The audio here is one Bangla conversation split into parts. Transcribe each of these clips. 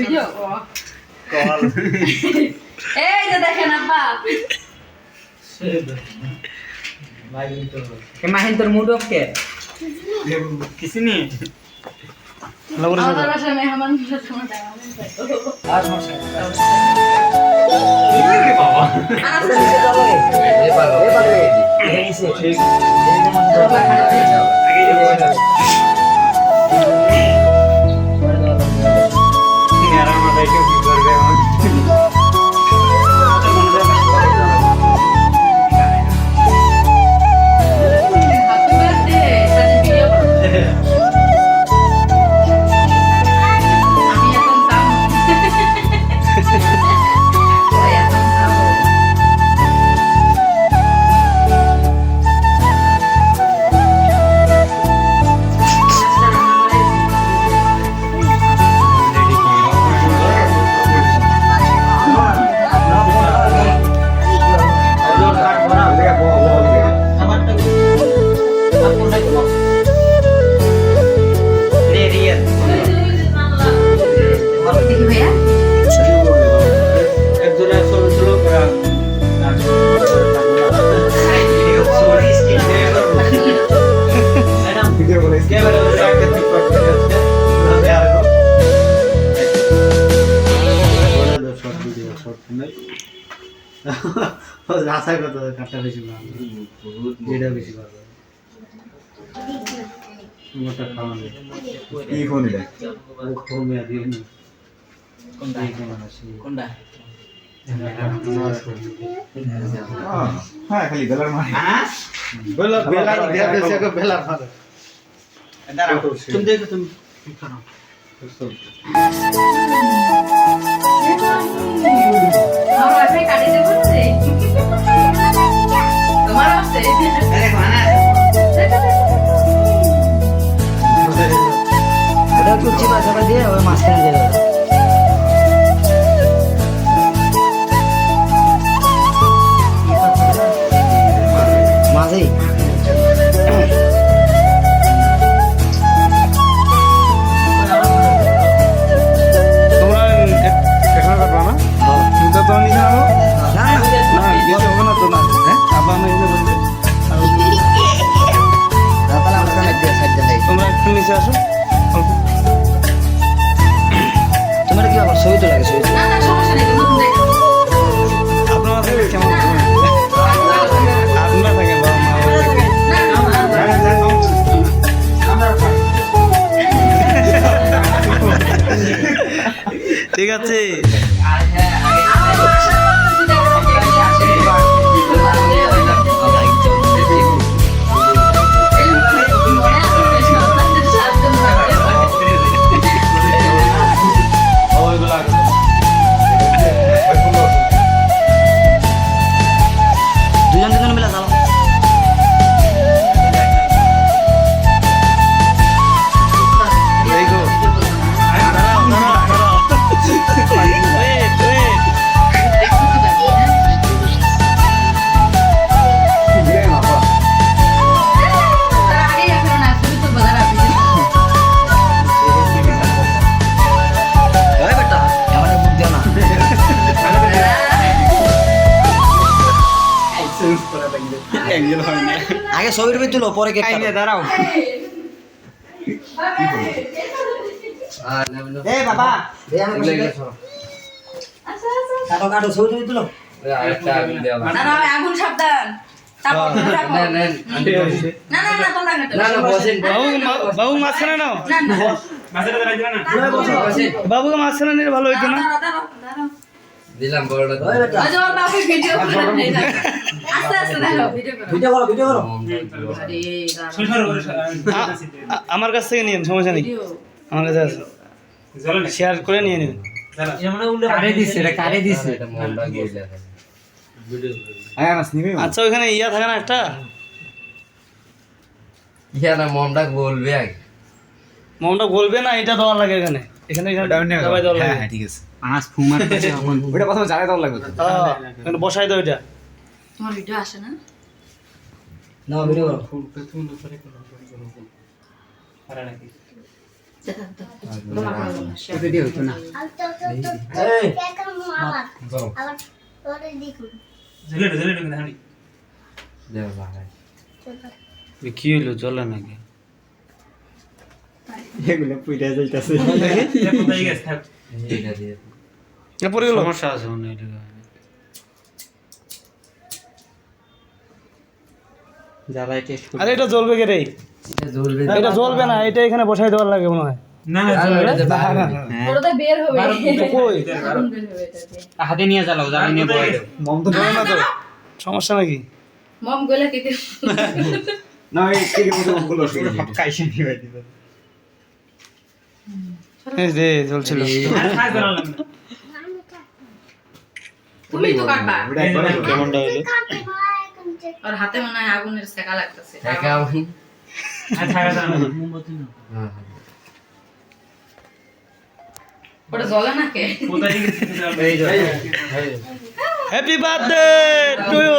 ভিডিও এই যে দেখেন আব্বা। মাহিন তোর মুড অফ কে কিছু নেই। বাবা। আশা কত কাটটা বেশি ভালো এটা বেশি ভালো মোটা খাওয়া নেই কি ফোন এটা ও কমে দিয়ে নি। কোনটা? কোনটা? হ্যাঁ খালি বেলার মারি। বেলা বেলা দেয়া দেশে কো বেলা ভালো দাঁড়াও তুমি দেখো তুমি আমার নিচে আসো তোমার কি আবার ছবি তো লাগে ছবি না না সমস্যা নেই আপনারা থাকেন কেমন আপনারা থাকেন বাবা মা না না ঠিক আছে ছবির ভিতর তুলো পরে কেক কাটো দাঁড়াও এ বাবা কাটো কাটো ছবি তুলো রাখো। না বাবু নিলে ভালো হইতো না। দিলাম বড়টা বেটা। ওই যে ভিডিও করে নেই। না। আস্তে আস্তে দেখো ভিডিও করো ভিডিও করো। ভিডিও করো আমার কাছ থেকে নিন সমস্যা নেই। আমার কাছে আছে। শেয়ার করে নিয়ে নিন। নিবি আচ্ছা ওইখানে ইয়া থাকে না একটা? ইয়া না মনটা বলবে আগে। মোমটা গলবে না এটা দেওয়া লাগে এখানে। এখানে এখানে দাবাই দেওয়া লাগে। ঠিক আছে। পাঁচ ফুমার কাছে এখন ওটা প্রথমে জায়গায় দেওয়া লাগবে। হ্যাঁ, বসাই দাও এটা তোমার ভিডিও আসে না ভিডিও করো না, সে- রেডি হইতো না এই বলো। আবার তোরে দেখুন দেও ভাই কি হইল চলে নাকি এগুলো পুইটা যাইতাছে গেল? সমস্যা আছে মনে হয় এটা। জ্বালাই টেস্ট আরে এটা জ্বলবে কে রে? এটা জ্বলবে। না এটা এখানে বসাই দেওয়ার লাগে মনে হয়। আর ওটাতে বাইরে হবে। ওটা তো বের হবে। কই? আগুন বের হবে এটা দিয়ে। হাতে নিয়ে জ্বালাও জ্বালাই নিয়ে বয় মম তো ধরে না তো। সমস্যা নাকি? মম গলে কেটে না এই থেকে মতো গুলো কাইছে নিয়ে দিবে এই যে জ্বলছিল। তুমি তো কাটবা। কেমনটা কোনতে আর হাতে মনে হয় আগুনের সেকা লাগতেছে। একা আমি মোমবাতি না। হ্যাঁ ওটা জ্বলে না কে? Happy birthday to you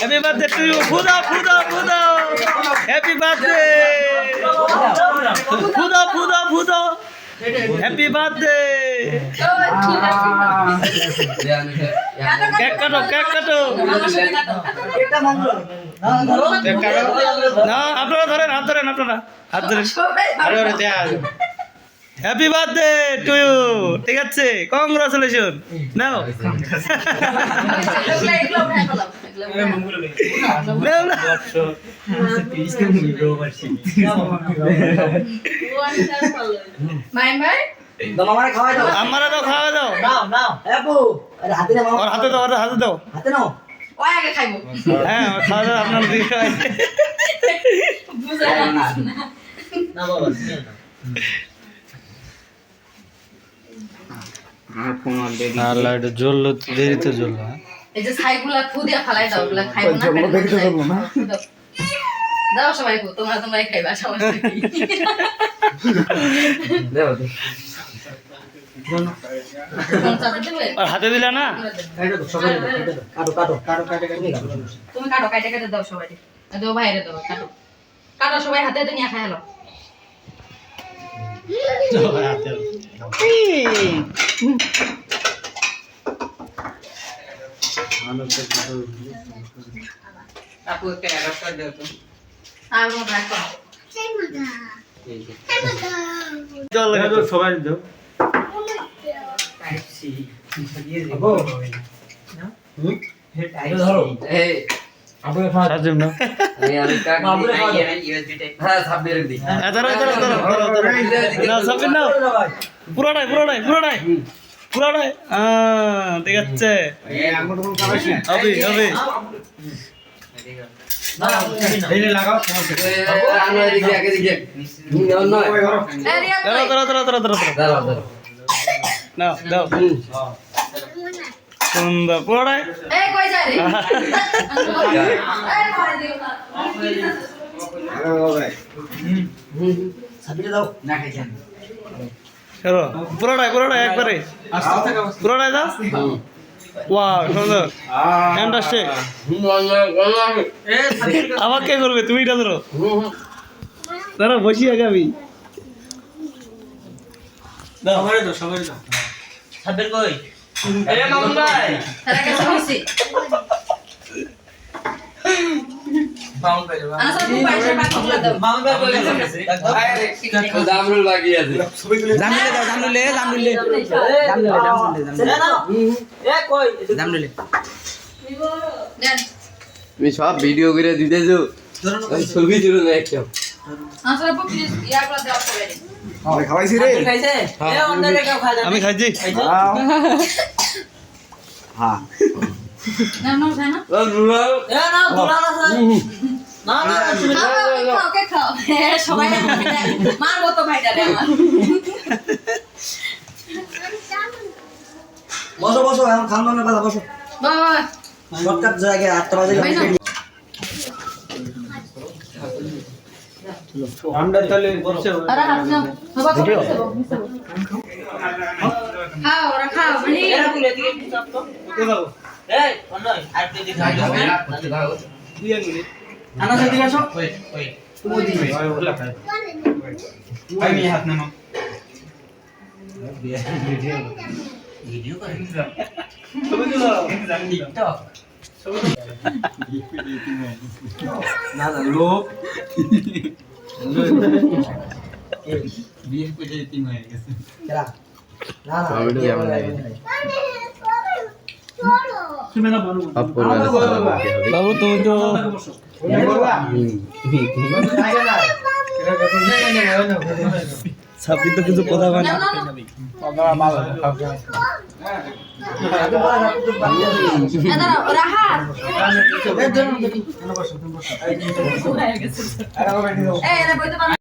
happy birthday to you ফুদা ফুদা ফুদা। হ্যাপি বার্থডে ফুদা ফুদা ফুদা। হ্যাপি বার্থডে কেক কাটো কেক কাটো। না আপনারা ধরেন হাত ধরেন আপনারা। হাত ধরেন। হ্যাপি বার্থডে টু ইউ ঠিক আছে কংগ্রাচুলেশন নাও। নাও না। আমারে দাও খাওয়া দাও। নাও নাও। আপু হাতে নাও ওর হাতে দাও ওর হাতে দাও। হাতে নাও। ওই আগে খাইবো। হ্যাঁ খাওয়া দাও আপনার দিকে খাওয়াই। বুঝা না। না বাবা আল্লাহ জ্বললো দেরিতে জ্বললো হ্যাঁ? এই যে ছাইগুলা খু দিয়া ফালাই দাও ওগুলা খাইবো না দাও সবাই তোমরা তোমরাই খাইবা সমস্যা কি? ওর হাতে দিলা না? কাটো কাটো কাটো কাটো কাটো কাটো কাটো তুমি কাটো কাটে কাটে। দাও সবাই। দাও বাইরে দাও কাটো। কাটো সবাই হাতে হাতে নিয়ে খাই হলো আপু একটা অ্যাডাপ্ট করে দাও তো। সবাই দাও হ্যাঁ হ্যাঁ, পুরোটাই পুরোটাই পুরোটাই পুরোটাই ঠিক আছে হবে হবে সুন্দর চলো পুরোটাই পুরোটাই একবারে। পুরোটাই দাও। ওয়াও সুন্দর ফ্যান্টাস্টিক আবার কে করবে তুমি এটা ধরো। ধরো বসি আগে আমি। সবাই দাও সবাই দাও সাবির কই? এ মামুন ভাই। তারা কাছে হইছে তুমি সব ভিডিও করে দিতেছো ছবি তুলো না একটা খাইছে রে আমি খাইছি না না না ও রুলাল এ না দুলাল আছে না না তুমি খাও হ্যাঁ, সবাই মারবো তো ভাইটারে আমার। বসো বসো এখন খাওয়া দাওয়ার পালা বসো। বাবা শর্টকাট জায়গায় আটটা বাজে ভাই না আমরা তাহলে বসে আরে হাত নাও। বাবা খাও ওরা খাও মানে এরা বলে দিকে চাপ তো। এই অন্য আর তুই দিকে করতে থাকো আনা সাথে আসো না না লোক বিয়ে করে তিন হয়ে গেছে কেমন লাগে চলো সব পরিবারের সালাম দিতে হবে। বাবু তুমি তো ছাব্বিশ তো কিছু কথা হয় না।